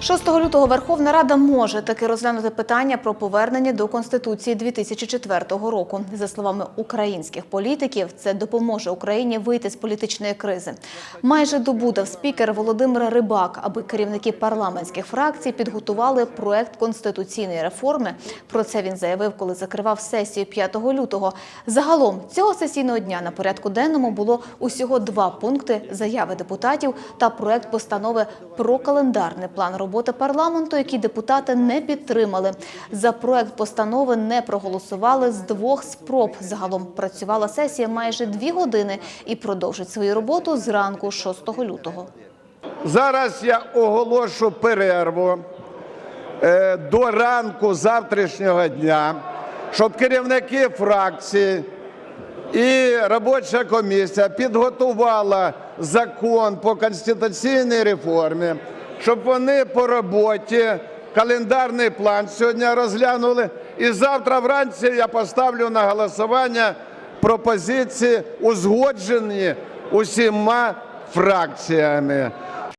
6 лютого Верховна Рада може таки розглянути питання про повернення до Конституції 2004 року. За словами українських політиків, це допоможе Україні вийти з політичної кризи. Майже добу дав спікер Володимир Рибак, аби керівники парламентських фракцій підготували проект конституційної реформи. Про це він заявив, коли закривав сесію 5 лютого. Загалом цього сесійного дня на порядку денному було усього два пункти заяви депутатів та проект постанови про календарний план роботи парламенту, які депутати не підтримали. За проект постанови не проголосували з двох спроб. Загалом працювала сесія майже дві години і продовжить свою роботу зранку 6 лютого. Зараз я оголошу перерву е, до ранку завтрашнього дня, щоб керівники фракцій і робоча комісія підготувала закон по конституційній реформі, щоб вони по роботі календарний план сьогодні розглянули. І завтра вранці я поставлю на голосування пропозиції узгоджені усіма фракціями.